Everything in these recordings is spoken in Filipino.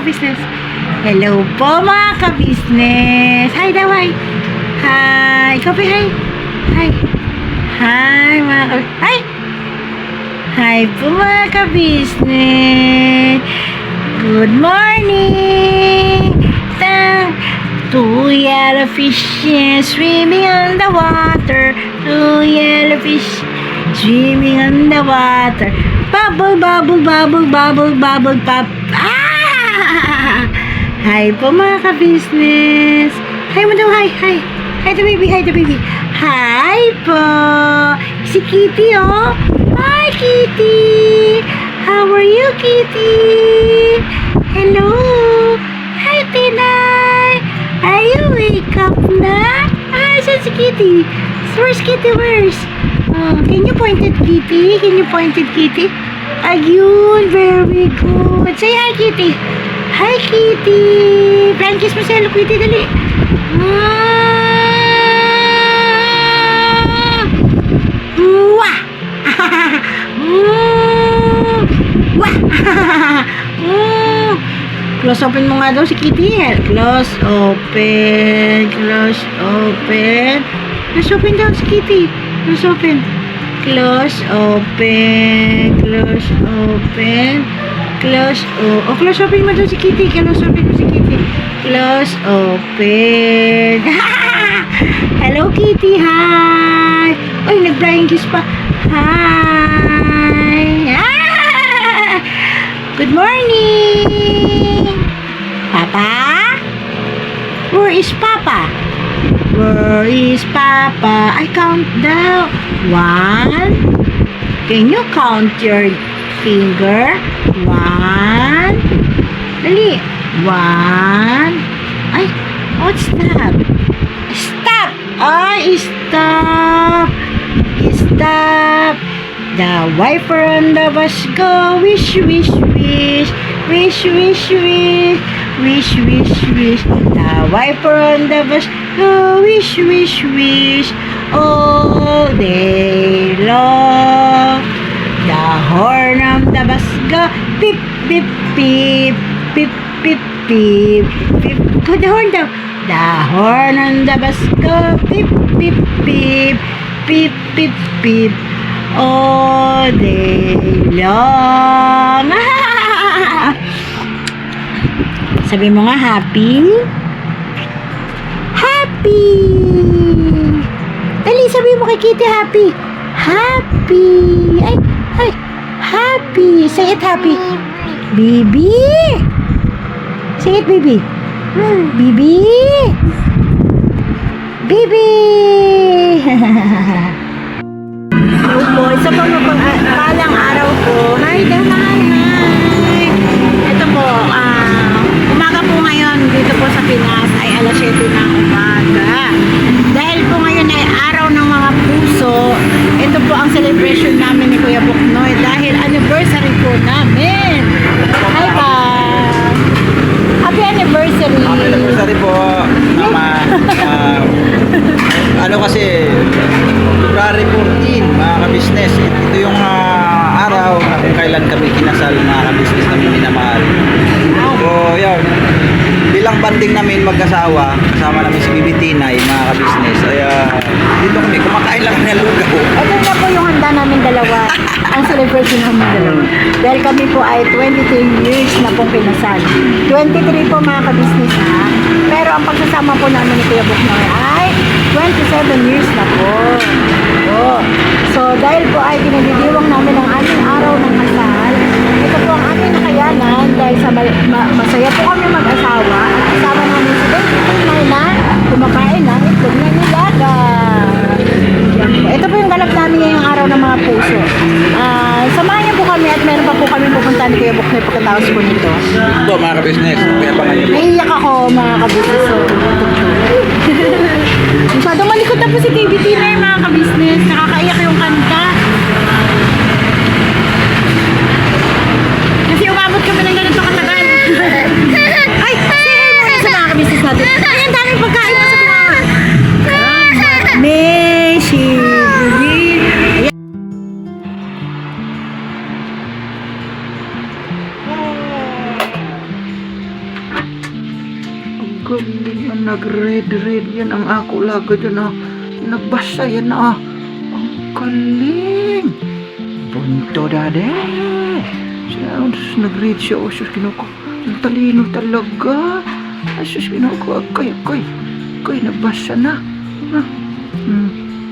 ka-business. Hello po mga ka-business. Hi daw, hi. Hi. Copy, hi. Hi. Hi mga ka Hi. Hi po mga ka-business. Good morning. Ta Two yellow fishes swimming on the water. Two yellow fish swimming on the water. Bubble, bubble, bubble, bubble, bubble, pop. Hi po mga ka-business. Hi mo daw, hi, hi. Hi to baby, hi to baby. Hi po. Si Kitty, oh. Hi, Kitty. How are you, Kitty? Hello. Hi, Pinay. Are you wake up na? Ah, saan si Kitty? Where's Kitty? Where's? Oh, can you point at Kitty? Can you point at Kitty? Ayun, very good. Say hi, Kitty. Hi, Kitty. Flying kiss mo si Hello Kitty, dali. Wah! Mm! Close open mo nga daw si Kitty. Close open. Close open. Close open daw si Kitty. Close open. Close open. Close open. Close oh, oh close open mo si Kitty. Close open mo si Kitty. Close open. Hello Kitty, hi. Ay, nag-flying kiss pa. Hi. Good morning. Papa? Where is Papa? Where is Papa? I count down. One. Can you count your finger? One. Dali. One. Ay, what's that? Stop! Ay, stop! Stop! The wiper on the bus go wish, wish, wish. Wish, wish, wish. Wish, wish, wish. The wiper on the bus go wish, wish, wish. All day long. The horn on the bus go beep, beep, beep, beep, beep, beep, beep. Go the horn daw. The horn on the bus go beep, beep, beep, beep, beep, beep. All day long. Sabi mo nga happy? Happy! Dali, sabi mo kay Kitty happy. Happy! Ay, happy. Say it happy. Baby! Say it, baby. Baby! Baby! Hello po, isa pang mapang palang araw po. Hi, da, hi, hi. Ito po, ah, umaga po ngayon dito po sa Pinas ay alas 7 ng umaga. Dahil po ngayon ay araw ng mga puso, ito po ang celebration namin ni Kuya Buknoy dahil anniversary po namin. Hi, pa. Happy anniversary. Happy anniversary po, Mama. Ah, ano kasi, February 14, mga ka-business. Ito yung ah, araw na kung kailan kami kinasal, mga ka-business namin minamahal. So, yun. Bilang banding namin mag-asawa, kasama namin si Bibi Tinay, mga ka-business. Kaya, dito kami, kumakain lang ng lugaw. Ito na po yung handa namin dalawa. ang celebration namin dalawa. Dahil kami po ay 23 years na pong kinasal. 23 po mga ka-business ha. Pero ang pagsasama po namin ni Kuya Buknoy ay 27 years na po. Oh. So dahil po ay dinadidiwang namin ang aming araw ng kasal, ito po ang aming nakayanan dahil sa ma- ma- masaya po kami mag-asawa at kasama namin si Buknoy na kumakain ng itlog na nilaga. Po. Ito po yung ganap namin ngayong araw ng mga puso. Ah, samahan niyo po kami at meron pa po kami pupuntahan ni Kuya Buknoy pagkatapos po nito. Ito, mga ka-business. Ngayon. Naiiyak ako mga kabisnes. So, Masyadong malikot na po si Baby Tina mga kabisnes. Nakakaiyak yung kanta. Kasi umabot kami ng ganito katagal. Ay, say hi muna sa mga kabisnes natin. Ay, ang daming pagkain yan ang ako laga dyan ah. Nagbasa yan ah. Ang galing. Bunto dade. Siya, sus, nag-red siya. Oh, sus, kinuko. Ang talino talaga. Ay, sus, kinuko. Akay, akay. Akay, nabasa na. Ah. Hmm.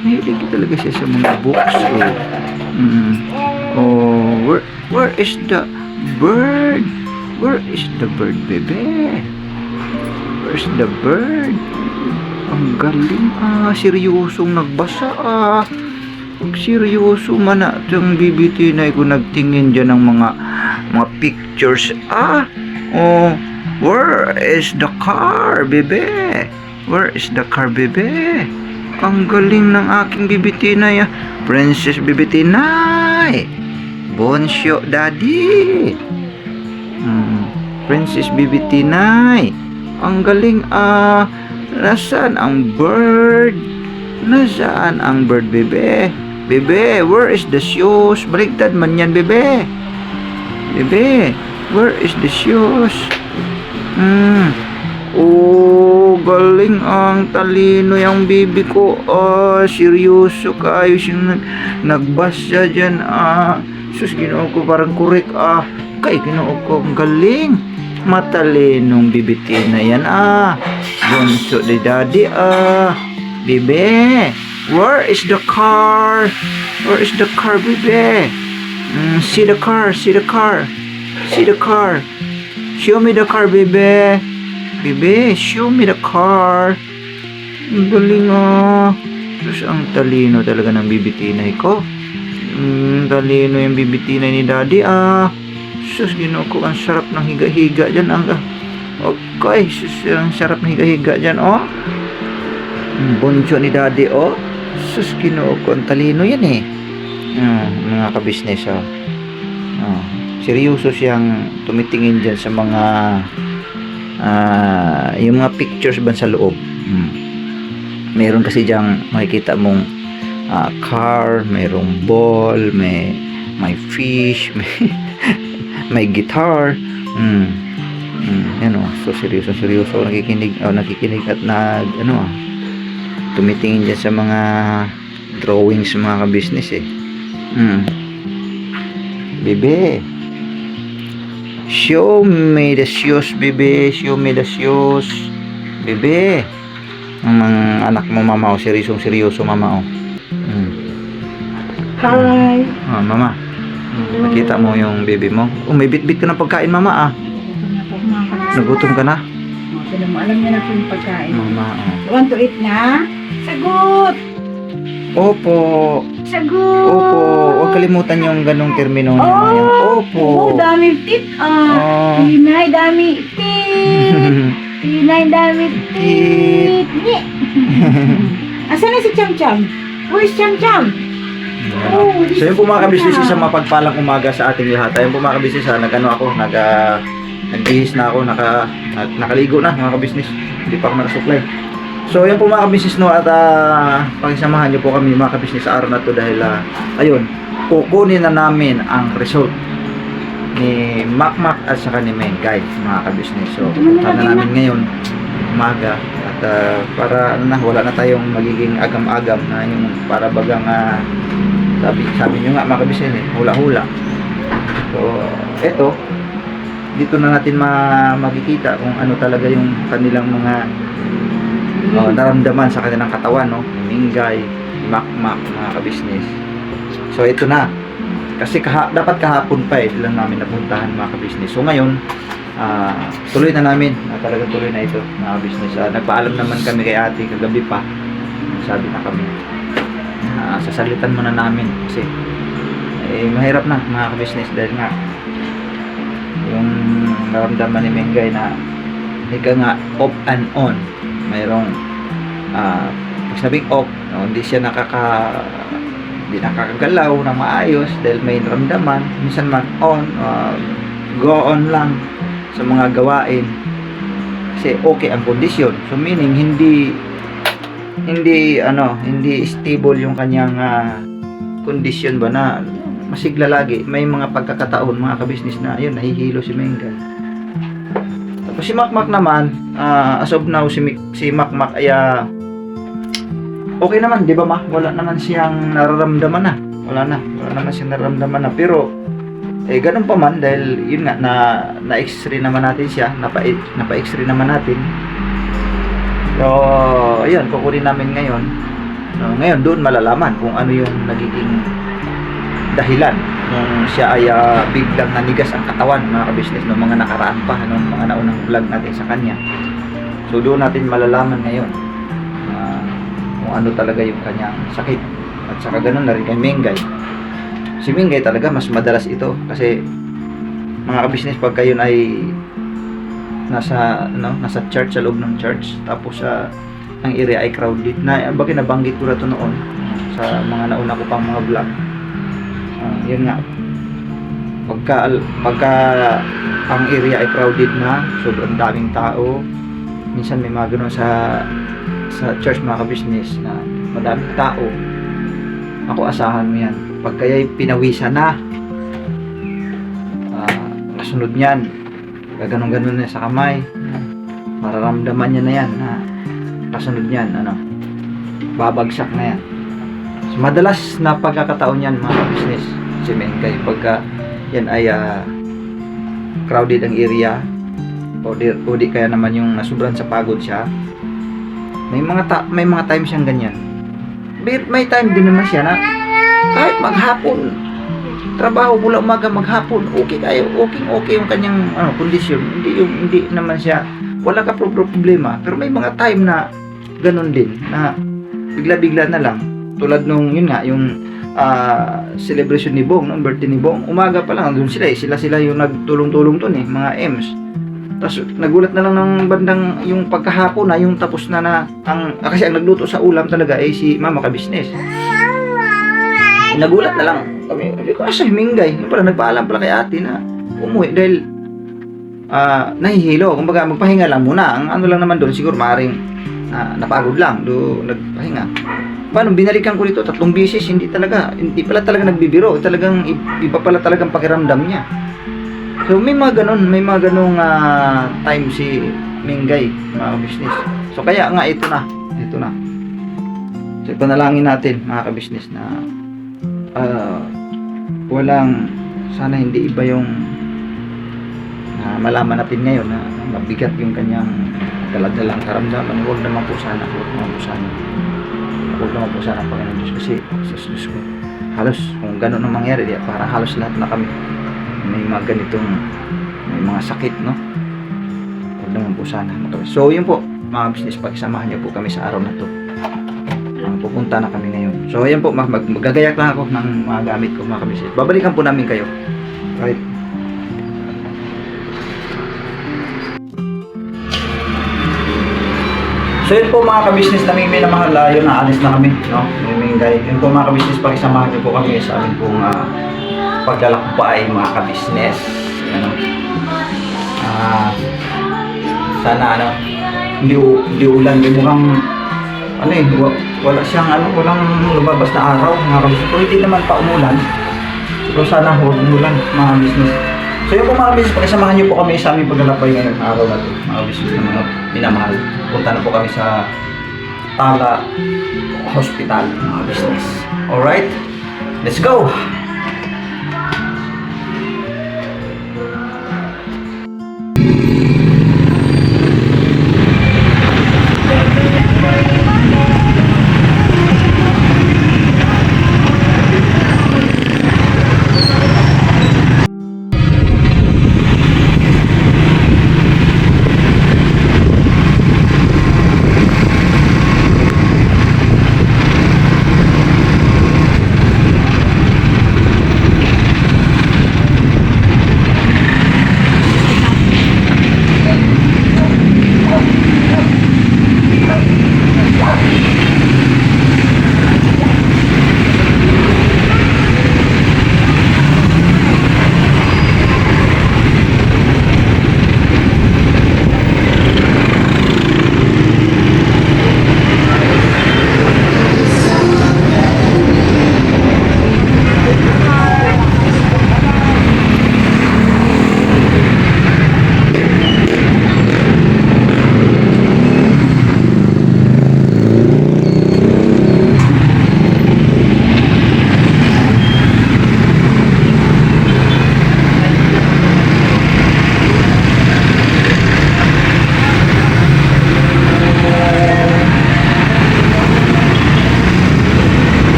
Mahilig talaga siya sa mga books. Oh. Mm. Oh, where, where is the bird? Where is the bird, bebe? Where's the bird? Ang galing ah, seryosong nagbasa ah. Seryoso man na itong bibitinay ko nagtingin dyan ng mga mga pictures ah. Oh, where is the car, bebe? Where is the car, bebe? Ang galing ng aking bibitinay ah. Princess Bibitinay. Bonsyo Daddy. Hmm. Princess Bibitinay. Ang galing ah. Nasaan ang bird? Nasaan ang bird, bebe? Bebe, where is the shoes? Baliktad man yan, bebe. Bebe, where is the shoes? Hmm. Oh, galing ang talino yung bibi ko. Ah, seryoso kayo siyang nag nagbasa dyan. Ah, sus, ginoo ko parang kurek. Ah, kay ginoo ko, ang galing. Matalinong bibitin na yan. Ah, bunso ni daddy. Ah, bibe, where is the car? Where is the car, bibe? Mm, see the car, see the car. See the car. Show me the car, bibe. Bibe, show me the car. Ang galing ah. Tapos ang talino talaga ng bibitinay ko. Mm, talino yung bibitinay ni daddy ah. Sus, ginoo ang sarap ng higa-higa dyan. Ang, okay, sus, ang sarap ng higa-higa dyan, oh. Boncho ni daddy, oh. Sus, ginoo ko, ang talino yan eh. Ah, mga kabisnes, oh. Ah, seryoso siyang tumitingin dyan sa mga ah yung mga pictures ba sa loob. Hmm. Meron kasi diyang makikita mong ah, car, mayroong ball, may may fish, may, may guitar. Hmm. Hmm, yan oh. So seryoso seryoso nakikinig, oh, nakikinig at nag ano ah tumitingin dyan sa mga drawings mga ka-business eh. Hmm. Bebe. Show me the shoes, bebe. Show me the shoes. Bebe. Ang mga anak mo, mama, oh. Seryosong seryoso, mama, oh. Hmm. Hi. Ah, mama. Nakita mo yung baby mo? Oh, may bit-bit ka ng pagkain, mama, ah. Nagutom ka na? Sino mo, alam niya na po yung pagkain. Mama, oh. Want to eat na? Sagot! Opo. Sagot! Opo. Huwag kalimutan yung ganong termino niya. Oh, Maya. Opo. Oh, dami tit. Ah, Oh. Tinay, dami tit. Tinay, dami tit. Nye. Asan na si Cham Cham? Where's Cham Cham? Oh, So yun po mga kabisnes, isang mapagpalang umaga sa ating lahat. Ayun po mga kabisnes, nag-ano ako, nag, uh, nagbihis na ako, naka, nakaligo na mga kabisnes. Hindi pa ako nakasuklay. So yun po mga kabisnes, no, at uh, pakisamahan niyo po kami mga kabisnes sa araw na to dahil, ah, ayun, kukunin na namin ang result ni Makmak at saka ni Mengay mga kabisnes. So pupunta na namin ngayon umaga at ah, para ano na wala na tayong magiging agam-agam na yung para bagang ah, sabi sabi nyo nga mga kabisnes eh, hula-hula. So eto dito na natin ma makikita kung ano talaga yung kanilang mga uh, naramdaman sa kanilang katawan no Mingay, Makmak mga kabisnes. So ito na kasi kaha, dapat kahapon pa eh lang namin napuntahan mga kabisnes. So ngayon, ah, tuloy na namin. Uh, talaga tuloy na ito mga kabisnes. Ah, nagpaalam naman kami kay ate kagabi pa. Sabi na kami. ah, sasalitan muna namin kasi eh, mahirap na mga kabisnes dahil nga yung naramdaman ni Mengay na ika nga off and on. Mayroong ah pag sabing off no, hindi siya nakaka hindi nakakagalaw na maayos dahil may naramdaman. Minsan man on ah, go on lang sa mga gawain kasi okay ang kondisyon. So meaning hindi hindi ano hindi stable yung kanyang ah, kondisyon ba na masigla lagi. May mga pagkakataon mga kabisnes na yun nahihilo si Menga So, si Makmak naman, ah, as of now, si, si Makmak ay ah, okay naman, di ba ma? Wala naman siyang nararamdaman na. Wala na. Wala naman siyang nararamdaman na. Pero, eh, ganun pa man, dahil yun nga, na, na-x-ray naman natin siya, napa, napa-x-ray naman natin. So, ayun, kukunin namin ngayon. So, ngayon, doon malalaman kung ano yung nagiging dahilan nung siya ay ah, biglang nanigas ang katawan mga kabisnes ng mga nakaraan pa nung mga naunang vlog natin sa kanya. So doon natin malalaman ngayon ah, kung ano talaga yung kanyang sakit. At saka ganun na rin kay Mengay si Mengay talaga mas madalas ito. Kasi mga kabisnes pag kayo ay nasa ano nasa church sa loob ng church tapos sa ang area ay crowded na bakit nabanggit ko na to noon sa mga nauna ko pang mga vlog Ah, yun nga. Pagka pagka ang area ay crowded na sobrang daming tao minsan may mga ganun sa sa church mga business na madaming tao ako asahan mo yan. Pag kaya'y pinawisan na ah, kasunod niyan gaganon ganon na sa kamay mararamdaman niya na yan na kasunod niyan ano babagsak na yan madalas na pagkakataon yan mga business si Mengay. Pagka yan ay ah, crowded ang area o di, o di kaya naman yung nasubran sa pagod siya may mga ta- may mga time siyang ganyan. May, may time din naman siya na kahit maghapon trabaho mula umaga maghapon okay kayo okay okay yung kanyang ano, kondisyon hindi yung hindi naman siya wala ka pro- problema. Pero may mga time na ganun din na bigla-bigla na lang tulad nung yun nga yung ah, celebration ni Bong, no? birthday ni Bong, umaga pa lang, doon sila eh, sila sila yung nagtulong-tulong doon eh, mga M's. Tapos nagulat na lang ng bandang yung pagkahapon na yung tapos na na ang ah, kasi ang nagluto sa ulam talaga ay si Mama ka business. Nagulat na lang kami. Sabi ko, asa Mingay? Yung pala nagpaalam pala kay ate na umuwi dahil ah nahihilo. Kumbaga magpahinga lang muna. Ang ano lang naman doon siguro maring ah, napagod lang do nagpahinga. Paano? Binalikan ko dito. Tatlong beses hindi talaga. Hindi pala talaga nagbibiro. Talagang iba pala talagang pakiramdam niya. So may mga ganun. May mga ganung ah, time si Mingay mga business so kaya nga ito na. Ito na. So panalangin natin mga ka-business na ah, walang sana hindi iba yung na malaman natin ngayon na mabigat yung kanyang kaladalang karamdaman. Huwag naman po sana. Huwag naman po sana naman po sana Panginoon Diyos kasi sus, Diyos ko. Halos kung gano'n ang mangyari di, para halos lahat na kami may mga ganitong may mga sakit no? Huwag naman po sana so yun po. Mga business pagsamahan niyo po kami sa araw na to. Ah, pupunta na kami ngayon. So ayan po mag- magagayak lang ako ng mga gamit ko mga business babalikan po namin kayo. Right So yun po mga kabisnes na may minamahal, uh, yun naalis na kami, no? May mingay. Yun po mga kabisnes, pakisamahan niyo po kami sa amin pong uh, paglalakbay mga kabisnes. Ano? Ah, sana ano, hindi, hindi ulan, hindi mukhang ano eh, wa- wala siyang ano, walang lumabas na araw mga kabisnes. Kung hindi naman pa umulan, pero sana huwag umulan mga business. So yun po mga business, pakisamahan niyo po kami sa aming paglalakbay ngayon sa araw na ito. Mga business na mga minamahal. Punta na po kami sa Tala Hospital mga business. Alright? Let's go!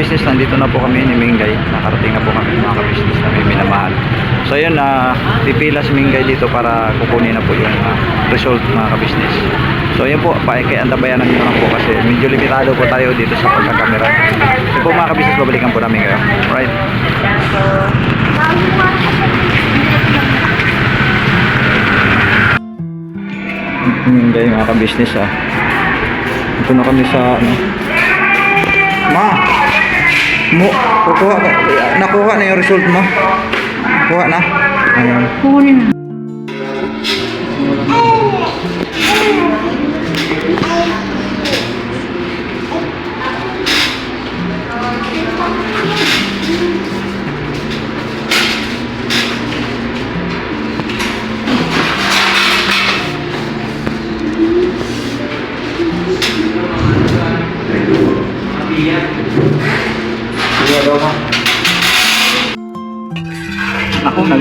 Ka-business, nandito na po kami ni Mingay. Nakarating na po kami mga ka-business na may minamahal. So ayun, na pipila si Mingay dito para kukunin na po yung ah, result mga ka-business. So ayun po, pa kaya antabayanan nyo lang po kasi medyo limitado po tayo dito sa pagkakamera. So po mga ka-business, babalikan po namin kayo. Alright. Mingay mga ka-business ah. Ito na kami sa ano. Ma! Mo, kukuha ka. Nakuha na yung result mo. Kuha na. Ayan. Kukunin na.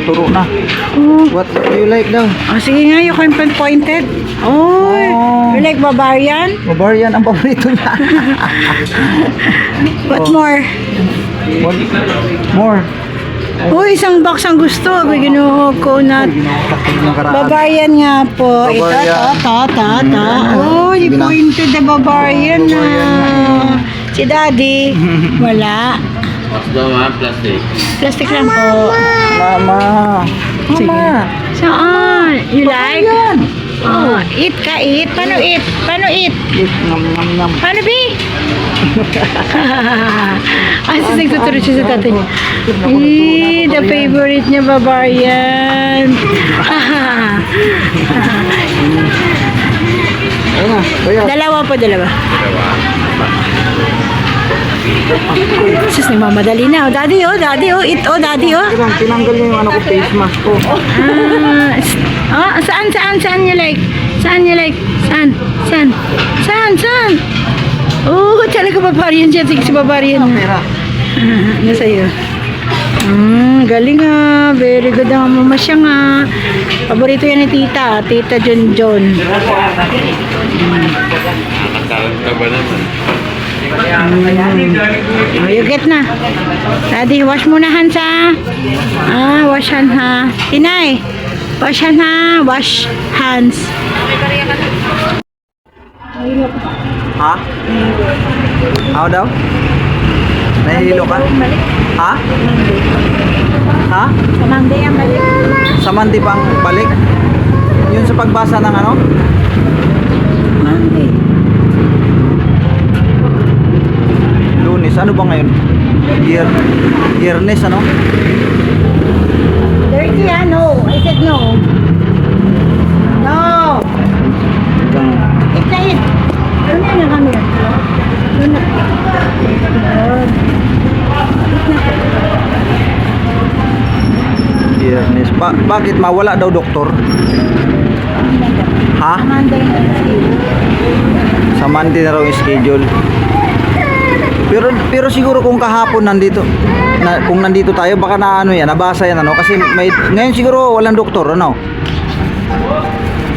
Nagturo na. Oh. What do you like daw? Oh, sige nga, you can pinpointed. Oh, Oh. you like barbarian? Bavarian ang paborito niya. What Oh. more? What? More. Oh, isang box ang gusto. Bigyan mo coconut. Ng karaan. Barbarian nga po. Ito, Bavarian. to, to, to, to. Mm, Oh, you na. pointed the barbarian na. Si daddy, wala. Dawa, plastic. Plastic lang po. Mama. Mama. Saan? You like? Oh, eat ka, eat. Paano eat? Paano eat? Ngam, ngam, ngam. Paano, B? Ay, sis, nagtuturo siya sa tatay niya. Eh, the favorite niya, barbarian. Ayun na. Kuya. dalawa po, dalawa. Sis, nagmamadali na. Oh, daddy, oh, daddy, oh, eat, oh, daddy, oh. Tinang, tinanggal niya yung ano ko, face mask ko. Ah, ah, saan, saan, saan niya like? Saan niya like? Saan? Saan? Saan? Saan? Oh, talaga barbarian siya. Sige, si barbarian na. Pera. Ah, nasa iyo. Hmm, galing ah. Very good ang mama siya nga. Paborito yan ni tita. Tita John John. Nakakaroon ka ba naman? Oh, you get na. Daddy, wash muna hands ha. Ah, wash hand ha. Tinay, wash hand ha. Wash hands. Ha? Ako daw? Nahihilo ka? Ha? Ha? Sa Monday ang balik. Sa Monday pang balik? Yun sa pagbasa ng ano? Monday. Lunes. Ano ba ngayon? Year, Yearnes ano? Dirty ah, no. I said no. No. Eat na eat. Doon na na kami. Doon na. Doon. Yearnes. Ba bakit mawala daw doktor? Ha? Monday na Sa Monday na raw schedule. Pero pero siguro kung kahapon nandito na, kung nandito tayo baka na ano yan nabasa yan ano kasi may ngayon siguro walang doktor ano.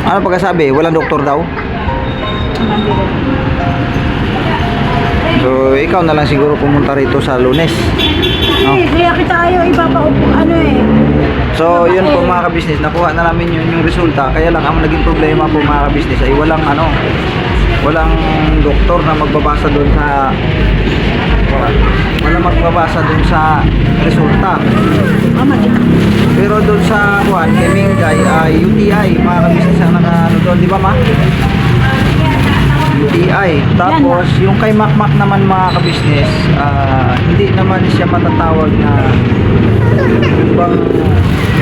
Ano pagkasabi? Walang doktor daw? So, ikaw na lang siguro pumunta rito sa lunes. No? Kaya kita ayaw ipapaupo, ano eh. So, yun po mga ka-business, nakuha na namin yun yung resulta. Kaya lang ang naging problema po mga ka-business ay walang ano, walang doktor na magbabasa doon sa walang magbabasa doon sa resulta. Pero doon sa kuan, kay Mingay, ay UTI, mga ka-business ang naka ano doon, di ba ma? UTI. Tapos, yung kay Makmak naman mga ka-business, ah, hindi naman siya matatawag na yung bang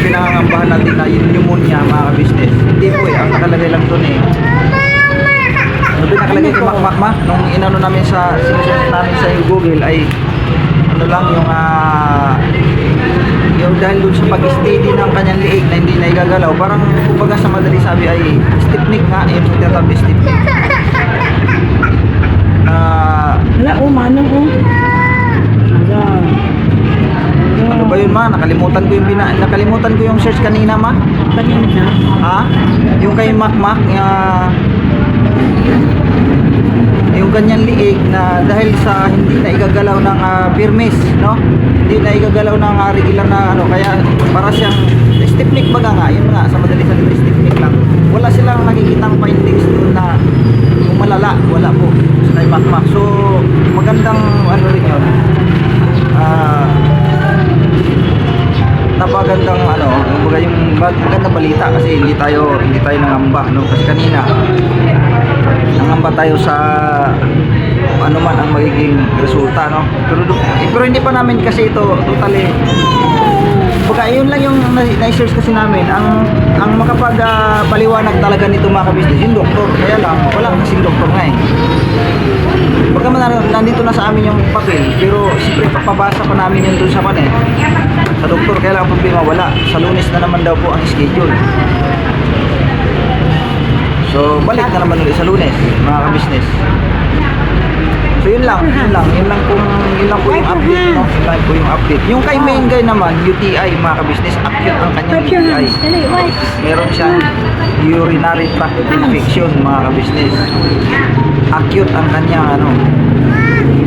pinangangambahan natin na yung pneumonia mga ka-business. Hindi po eh, ang nakalagay lang doon eh. Ano ba yung nakalagay kay Makmak ma? Nung inano namin sa, sinusunod namin sa Google ay ano lang yung ah yung dahil dun sa pag-steady ng kanyang liig na hindi na igagalaw, parang kumbaga sa madali sabi ay stiff neck nga, yung tinatabi stiff neck. Ah, Wala, oh, manong, oh. Ano ba yun ma? Nakalimutan ko yung bina nakalimutan ko yung search kanina ma. Kanina na. Ha? Yung kay Mac Mac, uh, yung kanyang liig na dahil sa hindi na igagalaw ng ah, firmes, no? Hindi na igagalaw ng ah, regular na ano, kaya para siyang stiff neck baga nga, yun nga, sa madali salita stiff neck lang. Wala silang nakikitang findings doon na kung malala, wala po sa kay Makmak. So, magandang ano rin yun. Ah, napagandang ano, kumbaga yung mag- magandang balita kasi hindi tayo hindi tayo nangamba no kasi kanina nangamba tayo sa ano man ang magiging resulta no? Pero, eh, pero hindi pa namin kasi ito totally. Baka yun lang yung na- na-search kasi namin. Ang ang makapag ah, paliwanag talaga nito mga kabisnes yung doktor. Kaya lang wala kasing doktor nga eh. Baka man nandito na sa amin yung papel pero siyempre papabasa pa namin yun dun sa kanin sa doktor kaya lang ang problema wala sa lunes na naman daw po ang schedule so balik na naman ulit sa lunes mga kabisnes so yun lang yun lang yun lang kung yun lang po yung update no yun lang po yung update yung kay main guy naman UTI mga kabisnes acute ang kanyang UTI meron siyang urinary tract infection mga kabisnes acute ang kanyang ano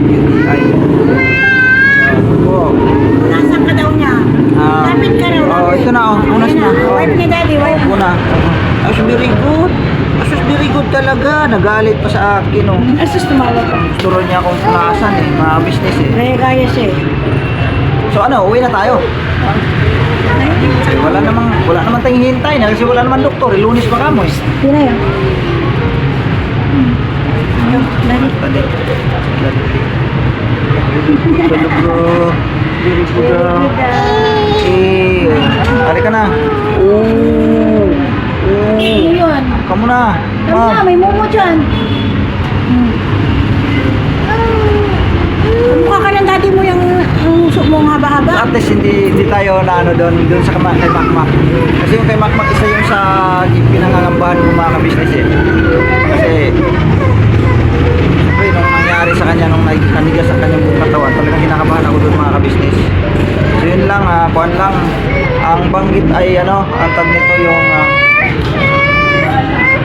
UTI po Nasaan ka daw niya? Ah, Lapit ka raw. oh, ito na, oh. Ayun na. Oh. Wipe ni daddy, wipe. Una. Asus very good. Asus very good talaga. Nagalit pa sa akin oh. Asus tumawag ka. Gusto rin niya akong punasan eh. Mga business eh. Gaya-gaya siya eh. So ano, uwi na tayo. Eh, wala namang wala namang tayong hintay na kasi wala namang doktor. Eh, lunes pa kamo eh. Na yun. Yung, Dali. Tali. Tali bro. Very good ah. Eh, hari ka na. Oo. Ano yun? Kamu na. Tama na, Ma. may momo dyan. Hmm. Mukha ka ng daddy mo yung uso mo ang haba-haba. At least hindi hindi tayo na ano doon doon sa kama, kay Makmak. Kasi yung kay Makmak isa yung sa pinangangambahan ko mga business eh. Kasi Siyempre, nung nangyari sa kanya nung nanigas sa kanyang buong katawan, talagang kinakabahan ako doon mga kabisnes. So yun lang, ah, kuhan lang. Ang banggit ay ano, ang tag nito yung ah,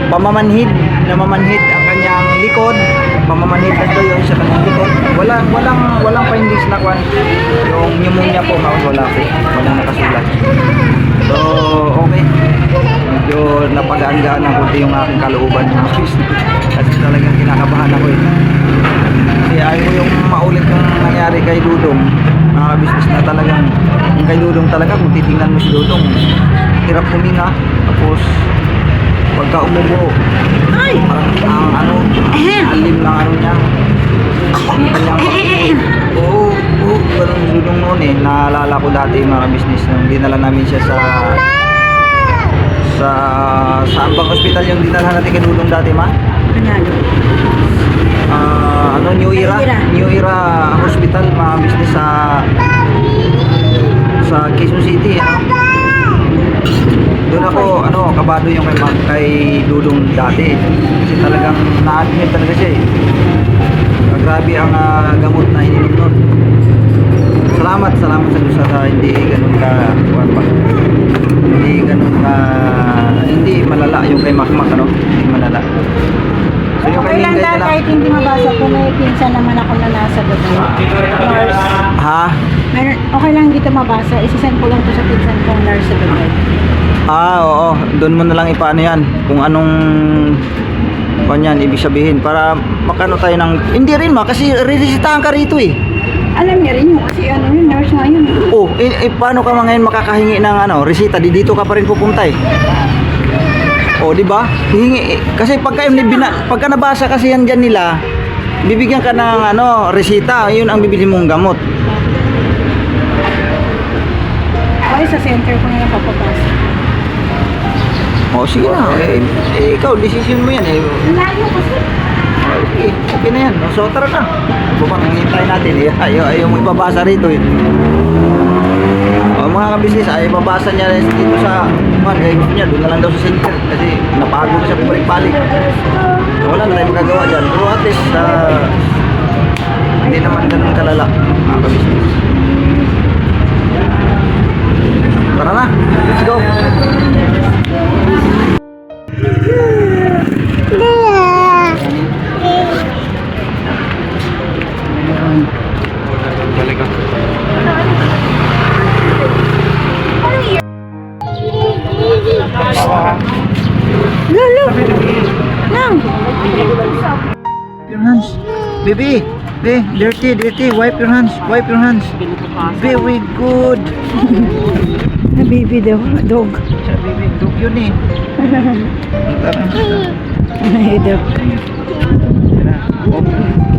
pamamanhid, namamanhid ang kanyang likod, pamamanhid na ito yun sa kanyang likod. Walang, walang, walang findings na kwan. Yung pneumonia po, mount wala po. Walang nakasulat. So, okay. Medyo napagaan-gaan ng kunti yung aking kalooban. Kasi talagang kinakabahan ako eh. Kasi ayaw ko yung maulit yung nangyari kay Dudong. Mga business na talagang, yung kay Dudong talaga, kung titingnan mo si Dudong, hirap huminga. Tapos, pagka umubo, Ay! parang ang ano, alim ng ano niya. Oo, oo, ganun Dudong noon eh. Naalala ko dati mga business nung dinala namin siya sa sa saan bang hospital yung dinala natin kay Dudong dati ma? Ah, ano New Era New Era. New Era Hospital mga business sa sa Quezon City ano doon ako ano kabado yung kay kay Dudong dati kasi talagang na-admit talaga siya eh Ah, grabe ang ah, gamot na ininom nun salamat salamat sa Diyos sa hindi ganun ka kuwan pa hindi ganun ka hindi malala yung kay Makmak ano hindi malala so yung kay Okay lang Mingay lang kahit hindi mabasa ko, may pinsan naman ako na nasa. Nurse. ha Meron, okay lang dito mabasa. Isisend ko lang to sa pinsan ko nurse sa Dubai. Ah, oo. Doon mo na lang ipaano yan. Kung anong kanyan, ibig sabihin. Para makano tayo ng... Hindi rin ma, kasi ririsitahan ka rito eh. Alam niya rin yun kasi ano yun, nurse nga yun. Oh, eh, eh, paano ka ngayon makakahingi ng ano, resita? Di dito ka pa rin pupunta eh. Oh, di ba? Hihingi eh. kasi pagka yung bina, pagka nabasa kasi yan diyan nila, bibigyan ka ng ano, resita, yun ang bibili mong gamot. Okay, sa center ko na lang papapasok. Oh, sige na. Eh, eh, ikaw, decision mo yan eh. Layo kasi. Okay, okay na yan. So, tara na. Bang hintay natin? Eh, ayaw, ayaw mo ipabasa rito eh. O, mga kabisnes, ayaw ipabasa niya rin dito sa, man, eh, gusto niya, doon na lang daw sa center. Kasi napagod siya bumalik-balik. So, wala na tayong magagawa dyan. Pero at least, ah, hindi naman ganun kalala, mga kabisnes. Dirty, dirty. Wipe your hands, wipe your hands. Very good. Baby daw, dog. Siya, baby, dog yun eh. Tara. Dog.